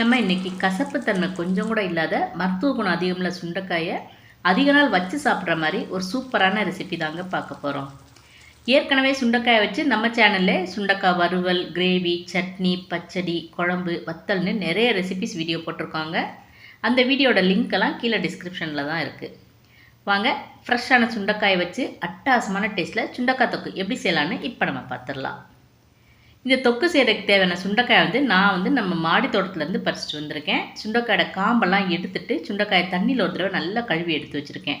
நம்ம இன்றைக்கி கசப்புத்தன்மை கொஞ்சம் கூட இல்லாத மருத்துவ குணம் அதிகமுள்ள சுண்டைக்காயை அதிக நாள் வச்சு சாப்பிட்ற மாதிரி ஒரு சூப்பரான ரெசிபி தாங்க பார்க்க போகிறோம் ஏற்கனவே சுண்டைக்காயை வச்சு நம்ம சேனலில் சுண்டைக்காய் வறுவல் கிரேவி சட்னி பச்சடி குழம்பு வத்தல்னு நிறைய ரெசிபிஸ் வீடியோ போட்டிருக்காங்க. அந்த வீடியோட லிங்க்கெல்லாம் கீழே டிஸ்கிரிப்ஷனில் தான் இருக்குது வாங்க ஃப்ரெஷ்ஷான சுண்டைக்காயை வச்சு அட்டாசமான டேஸ்ட்டில் சுண்டைக்காய் தொக்கு எப்படி செய்யலான்னு இப்போ நம்ம பார்த்துடலாம். இந்த தொக்கு செய்கிறதுக்கு தேவையான சுண்டைக்காயை வந்து நான் வந்து நம்ம மாடி தோட்டத்துலேருந்து பறிச்சிட்டு வந்திருக்கேன். சுண்டைக்காயோட காம்பெல்லாம் எடுத்துட்டு சுண்டைக்காயை தண்ணியில் ஒரு தடவை நல்லா கழுவி எடுத்து வச்சுருக்கேன்.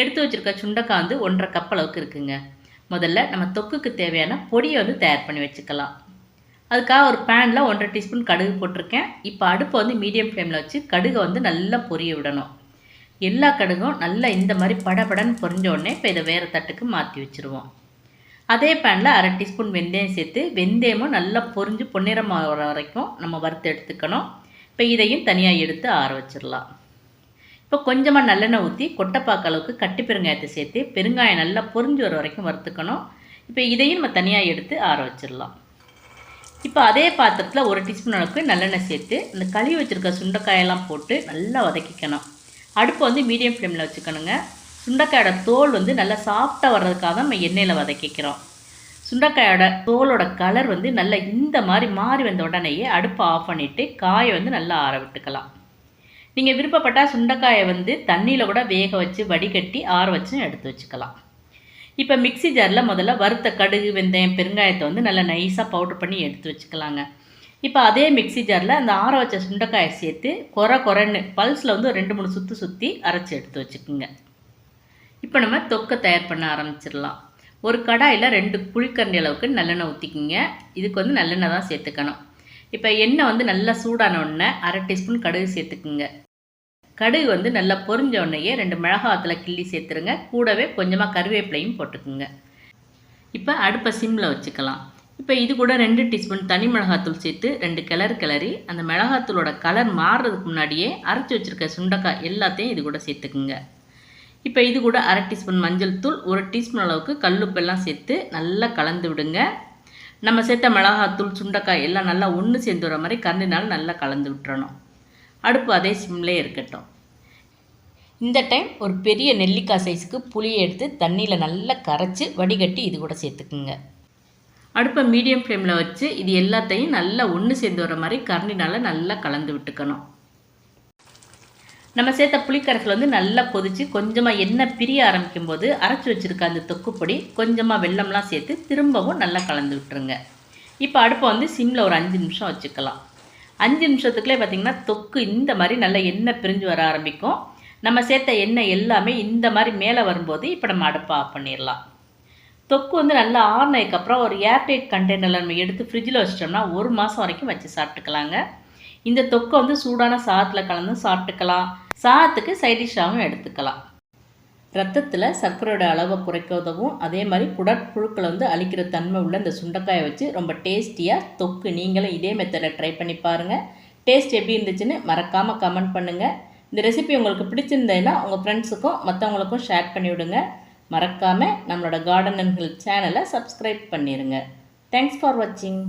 எடுத்து வச்சுருக்க சுண்டைக்காய் வந்து ஒன்றரை கப் அளவுக்கு இருக்குங்க. முதல்ல நம்ம தொக்குக்கு தேவையான பொடியை வந்து தயார் பண்ணி வச்சுக்கலாம். அதுக்காக ஒரு பேனில் ஒன்றரை டீஸ்பூன் கடுகு போட்டிருக்கேன். இப்போ அடுப்பை வந்து மீடியம் ஃப்ளேமில் வச்சு கடுகை வந்து நல்லா பொரிய விடணும். எல்லா கடுகும் நல்லா இந்த மாதிரி படபடன்னு பொரிஞ்ச உடனே இப்போ இதை வேறு தட்டுக்கு மாற்றி வச்சுருவோம். அதே பேனில் அரை டீஸ்பூன் வெந்தயம் சேர்த்து வெந்தயமும் நல்லா பொரிஞ்சு பொன்னிறமாக வர வரைக்கும் நம்ம வறுத்து எடுத்துக்கணும். இப்போ இதையும் தனியாக எடுத்து ஆற வச்சிடலாம். இப்போ கொஞ்சமாக நல்லெண்ணெய் ஊற்றி கொட்டைப்பாக்க அளவுக்கு கட்டி பெருங்காயத்தை சேர்த்து பெருங்காயம் நல்லா பொரிஞ்சு வர வரைக்கும் வறுத்துக்கணும். இப்போ இதையும் நம்ம தனியாக எடுத்து ஆற வச்சிடலாம். இப்போ அதே பாத்திரத்தில் ஒரு டீஸ்பூன் அளவுக்கு நல்லெண்ணெய் சேர்த்து இந்த கழுவி வச்சுருக்க சுண்டைக்காயெல்லாம் போட்டு நல்லா வதக்கிக்கணும். அடுப்பை வந்து மீடியம் ஃப்ளேமில் வச்சுக்கணுங்க. சுண்டைக்காயோட தோல் வந்து நல்லா சாஃப்டாக வர்றதுக்காக நம்ம எண்ணெயில் வதக்கிக்கிறோம். சுண்டைக்காயோட தோலோட கலர் வந்து நல்லா இந்த மாதிரி மாறி வந்த உடனேயே அடுப்பை ஆஃப் பண்ணிவிட்டு காயை வந்து நல்லா ஆற விட்டுக்கலாம். நீங்கள் விருப்பப்பட்டால் சுண்டைக்காயை வந்து தண்ணியில் கூட வேக வச்சு வடிகட்டி ஆற வச்சும் எடுத்து வச்சுக்கலாம். இப்போ மிக்ஸி ஜாரில் முதல்ல வறுத்த கடுகு வெந்தயம் பெருங்காயத்தை வந்து நல்லா நைஸாக பவுட்ரு பண்ணி எடுத்து வச்சுக்கலாங்க. இப்போ அதே மிக்ஸி ஜாரில் அந்த ஆற வச்ச சுண்டைக்காயை சேர்த்து குறை குறைன்னு பல்ஸில் வந்து ரெண்டு மூணு சுற்றி சுற்றி அரைச்சி எடுத்து வச்சுக்கோங்க. இப்போ நம்ம தொக்கை தயார் பண்ண ஆரம்பிச்சிடலாம். ஒரு கடாயில் ரெண்டு புளிக்கரண்டி அளவுக்கு நல்லெண்ணெய் ஊற்றிக்கிங்க இதுக்கு வந்து நல்லெண்ணெய் தான் சேர்த்துக்கணும். இப்போ எண்ணெய் வந்து நல்லா சூடான உடனே அரை டீஸ்பூன் கடுகு சேர்த்துக்குங்க. கடுகு வந்து நல்லா பொரிஞ்ச உடனேயே ரெண்டு மிளகாத்தில் கிள்ளி சேர்த்துருங்க. கூடவே கொஞ்சமாக கருவேப்பிலையும் போட்டுக்குங்க. இப்போ அடுப்பை சிம்மில் வச்சுக்கலாம். இப்போ இது கூட ரெண்டு டீஸ்பூன் தனி மிளகாத்தூள் சேர்த்து ரெண்டு கிளறு கிளறி அந்த மிளகாத்தூளோட கலர் மாறுறதுக்கு முன்னாடியே அரைச்சி வச்சுருக்க சுண்டக்காய் எல்லாத்தையும் இது கூட சேர்த்துக்குங்க. இப்போ இது கூட அரை டீஸ்பூன் மஞ்சள் தூள் ஒரு டீஸ்பூன் அளவுக்கு கல்லுப்பெல்லாம் சேர்த்து நல்லா கலந்து விடுங்க. நம்ம சேர்த்த மிளகாத்தூள் சுண்டைக்காய் எல்லாம் நல்லா ஒன்று சேர்ந்து வர மாதிரி கரண்டினால் நல்லா கலந்து விட்டுறணும். அடுப்பு அதே சிம்லே இருக்கட்டும். இந்த டைம் ஒரு பெரிய நெல்லிக்காய் சைஸுக்கு புளியை எடுத்து தண்ணியில் நல்லா கரைச்சி வடிகட்டி இது கூட சேர்த்துக்குங்க. அடுப்பை மீடியம் ஃப்ளேமில் வச்சு இது எல்லாத்தையும் நல்லா ஒன்று சேர்ந்து வர மாதிரி கரண்டினால் நல்லா கலந்து விட்டுக்கணும். நம்ம சேர்த்த புளிக்கரைசல் வந்து நல்லா கொதித்து கொஞ்சமாக எண்ணெய் பிரிய ஆரம்பிக்கும் போது அரைச்சி வச்சுருக்க அந்த தொக்குப்பொடி கொஞ்சமாக வெள்ளம்லாம் சேர்த்து திரும்பவும் நல்லா கலந்து விட்டுருங்க. இப்போ அடுப்பை வந்து சிம்மில் ஒரு அஞ்சு நிமிஷம் வச்சுக்கலாம். அஞ்சு நிமிஷத்துக்குள்ளே பார்த்திங்கன்னா தொக்கு இந்த மாதிரி நல்லா எண்ணெய் பிரிஞ்சு வர ஆரம்பிக்கும். நம்ம சேர்த்த எண்ணெய் எல்லாமே இந்த மாதிரி மேலே வரும்போது இப்போ நம்ம அடுப்பை ஆஃப் பண்ணிடலாம். தொக்கு வந்து நல்லா ஆறினதுக்கப்புறம் ஒரு ஏர்டைட் கண்டெய்னரில் நம்ம எடுத்து ஃப்ரிட்ஜில் வச்சிட்டோம்னா ஒரு மாதம் வரைக்கும் வச்சு சாப்பிட்டுக்கலாங்க. இந்த தொக்கை வந்து சூடான சாதத்தில் கலந்து சாப்பிட்டுக்கலாம். சாதத்துக்கு சைடிஷாகவும் எடுத்துக்கலாம். ரத்தத்தில் சர்க்கரையோட அளவை குறைக்க உதவும் அதே மாதிரி குடற்புழுக்களை வந்து அழிக்கிற தன்மை உள்ள இந்த சுண்டைக்காயை வச்சு ரொம்ப டேஸ்டியாக தொக்கு. நீங்களும் இதே மெத்தடில் ட்ரை பண்ணி பாருங்கள் டேஸ்ட் எப்படி இருந்துச்சுன்னு மறக்காமல் கமெண்ட் பண்ணுங்கள் இந்த ரெசிபி உங்களுக்கு பிடிச்சிருந்ததுன்னா உங்கள் ஃப்ரெண்ட்ஸுக்கும் மற்றவங்களுக்கும் ஷேர் பண்ணிவிடுங்க மறக்காமல் நம்மளோட கார்டன் அண்ட் ஹெல்த் சேனலை சப்ஸ்கிரைப் பண்ணிடுங்க தேங்க்ஸ் ஃபார் வாட்சிங்